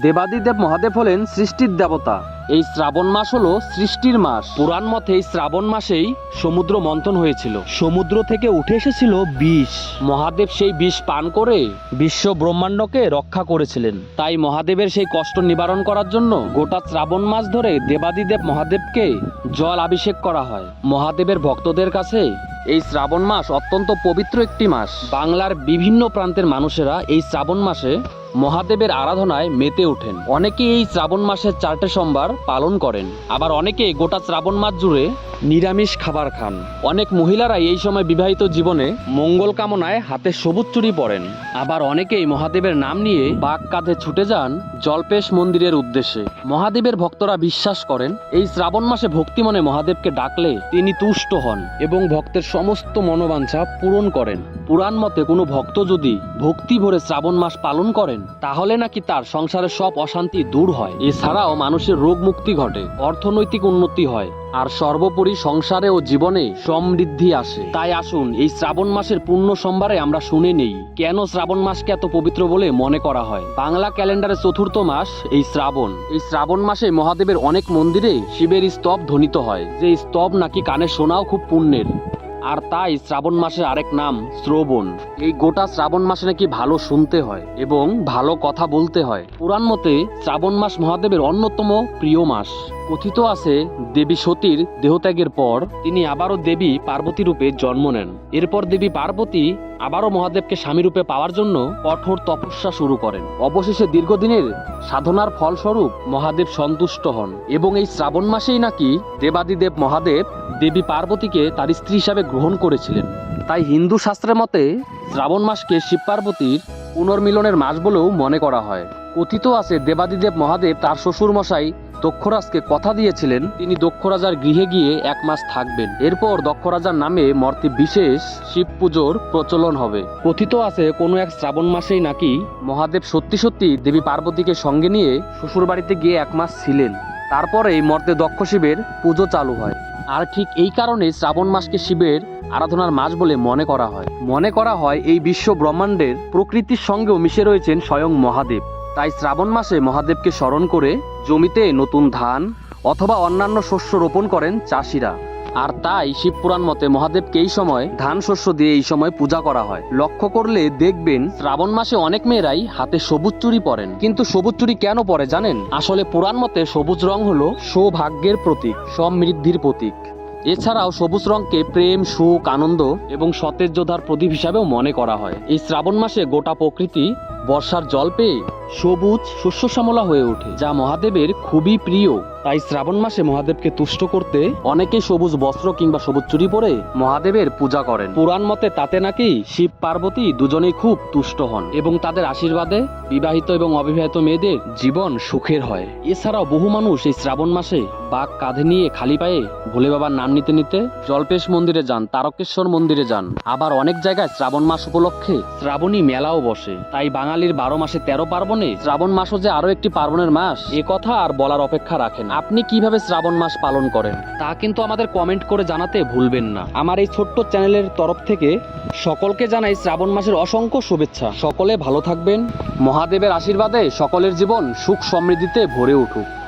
দেবাদিদেব মহাদেব হলেন সৃষ্টির দেবতা। এই শ্রাবণ মাস হলো সৃষ্টির মাস। পুরাণ মতে শ্রাবণ মাসেই সমুদ্র মন্থন হয়েছিল। সমুদ্র থেকে উঠে এসেছিল বিষ। মহাদেব সেই বিষ পান করে বিশ্ব ব্রহ্মাণ্ডকে রক্ষা করেছিলেন। তাই মহাদেবের সেই কষ্ট নিবারণ করার জন্য গোটা শ্রাবণ মাস ধরে দেবাদিদেব মহাদেবকে জল অভিষেক করা হয়। মহাদেবের ভক্তদের কাছে এই শ্রাবণ মাস অত্যন্ত পবিত্র একটি মাস। বাংলার বিভিন্ন প্রান্তের মানুষেরা এই শ্রাবণ মাসে মহাদেবের আরাধনায় মেতে ওঠেন। অনেকে এই শ্রাবণ মাসের চারটে সোমবার পালন করেন। আবার অনেকে গোটা শ্রাবণ মাস জুড়ে নিরামিষ খাবার খান। অনেক মহিলারা এই সময় বিবাহিত জীবনে মঙ্গল কামনায় হাতে সবুজ চুরি পরেন। আবার অনেকেই মহাদেবের নাম নিয়ে বাঘ কাঁধে ছুটে যান জলপেশ মন্দিরের উদ্দেশ্যে। মহাদেবের ভক্তরা বিশ্বাস করেন, এই শ্রাবণ মাসে ভক্তি মনে মহাদেবকে ডাকলে তিনি তুষ্ট হন এবং ভক্তের সমস্ত মনোবাঞ্ছা পূরণ করেন। পুরাণ মতে কোনো ভক্ত যদি ভক্তি ভরে শ্রাবণ মাস পালন করেন, তাহলে নাকি তার সংসারের সব অশান্তি দূর হয়। এছাড়াও মানুষের রোগ মুক্তি ঘটে, অর্থনৈতিক উন্নতি হয় আর সর্বোপরি সংসারে ও জীবনে সমৃদ্ধি আসে। তাই আসুন, এই শ্রাবণ মাসের পূর্ণ সোমবারে আমরা শুনে নেই, কেন শ্রাবণ মাসকে এত পবিত্র বলে মনে করা হয়। বাংলা ক্যালেন্ডারের চতুর্থ মাস এই শ্রাবণ। এই শ্রাবণ মাসে মহাদেবের অনেক মন্দিরে শিবের স্তব ধ্বনিত হয়, যে স্তব নাকি কানে শোনাও খুব পুণ্যের। আর তাই শ্রাবণ মাসের আরেক নাম শ্রবণ। এই গোটা শ্রাবণ মাসে নাকি ভালো শুনতে হয় এবং ভালো কথা বলতে হয়। পুরাণ মতে শ্রাবণ মাস মহাদেবের অন্যতম প্রিয় মাস। কথিত আছে, দেবী সতীর দেহত্যাগের পর তিনি আবারও দেবী পার্বতী রূপে জন্ম নেন। এরপর দেবী পার্বতী আবারও মহাদেবকে স্বামী রূপে পাওয়ার জন্য কঠোর তপস্যা শুরু করেন। অবশেষে দীর্ঘদিনের সাধনার ফলস্বরূপ মহাদেব সন্তুষ্ট হন এবং এই শ্রাবণ মাসেই নাকি দেবাদিদেব মহাদেব দেবী পার্বতীকে তার স্ত্রী হিসাবে গ্রহণ করেছিলেন। তাই হিন্দু শাস্ত্রের মতে শ্রাবণ মাসকে শিব পার্বতীর পুনর্মিলনের মাস বলেও মনে করা হয়। কথিত আছে, দেবাদিদেব মহাদেব তার শ্বশুর মশাই দক্ষরাজকে কথা দিয়েছিলেন, তিনি দক্ষরাজার গৃহে গিয়ে এক মাস থাকবেন। এরপর দক্ষরাজার নামে মর্তে বিশেষ শিব পুজোর প্রচলন হবে। কথিত আছে, কোনো এক শ্রাবণ মাসেই নাকি মহাদেব সত্যি সত্যি দেবী পার্বতীকে সঙ্গে নিয়ে শ্বশুর বাড়িতে গিয়ে এক মাস ছিলেন। তারপরেই মর্তে দক্ষ শিবের পুজো চালু হয়। আর ঠিক এই কারণে শ্রাবণ মাসকে শিবের আরাধনার মাস বলে মনে করা হয়। মনে করা হয় এই বিশ্ব ব্রহ্মাণ্ডের প্রকৃতির সঙ্গেও মিশে রয়েছেন স্বয়ং মহাদেব। তাই শ্রাবণ মাসে মহাদেবকে স্মরণ করে জমিতে নতুন ধান অথবা অন্যান্য শস্য রোপণ করেন চাষিরা। আর তাই শিবপুরাণ মতে মহাদেবকে এই সময় ধান শস্য দিয়ে এই সময় পূজা করা হয়। লক্ষ্য করলে দেখবেন শ্রাবণ মাসে অনেক মেয়েরাই হাতে সবুজ চুরি পরেন। কিন্তু সবুজ চুরি কেন পরে জানেন? আসলে পুরাণ মতে সবুজ রং হলো সৌভাগ্যের প্রতীক, সমৃদ্ধির প্রতীক। এছাড়াও সবুজ রঙকে প্রেম, সুখ, আনন্দ এবং সতেজ যোদ্ধার প্রদীপ হিসাবেও মনে করা হয়। এই শ্রাবণ মাসে গোটা প্রকৃতি বর্ষার জল পেয়ে সবুজ শস্য শ্যামলা হয়ে ওঠে, যা মহাদেবের খুবই প্রিয়। তাই শ্রাবণ মাসে মহাদেবকে তুষ্ট করতে অনেকে সবুজ বস্ত্র কিংবা সবুজ চুরি পরে মহাদেবের পূজা করেন। পুরাণ মতে তাতে নাকি শিব, পার্বতী দুজনেই খুব তুষ্ট হন এবং তাদের আশীর্বাদে বিবাহিত এবং অবিবাহিত মেয়েদের জীবন সুখের হয়। এছাড়াও বহু মানুষ এই শ্রাবণ মাসে বাঘ কাঁধে নিয়ে খালি পায়ে ভোলে বাবার নাম নিতে নিতে জল্পেশ মন্দিরে যান, তারকেশ্বর মন্দিরে যান। আবার অনেক জায়গায় শ্রাবণ মাস উপলক্ষে শ্রাবণী মেলাও বসে। তাই বাঙালির বারো মাসে তেরো পার্বণে শ্রাবণ মাসও যে আরও একটি পার্বণের মাস, এ কথা আর বলার অপেক্ষা রাখেন। আপনি কীভাবে শ্রাবণ মাস পালন করেন? তা কিন্তু আমাদের কমেন্ট করে জানাতে ভুলবেন না। আমার এই ছোট্ট চ্যানেলের তরফ থেকে সকলকে জানাই শ্রাবণ মাসের অসংখ্য শুভেচ্ছা। সকলে ভালো থাকবেন। মহাদেবের আশীর্বাদে সকলের জীবন সুখ সমৃদ্ধিতে ভরে উঠুক।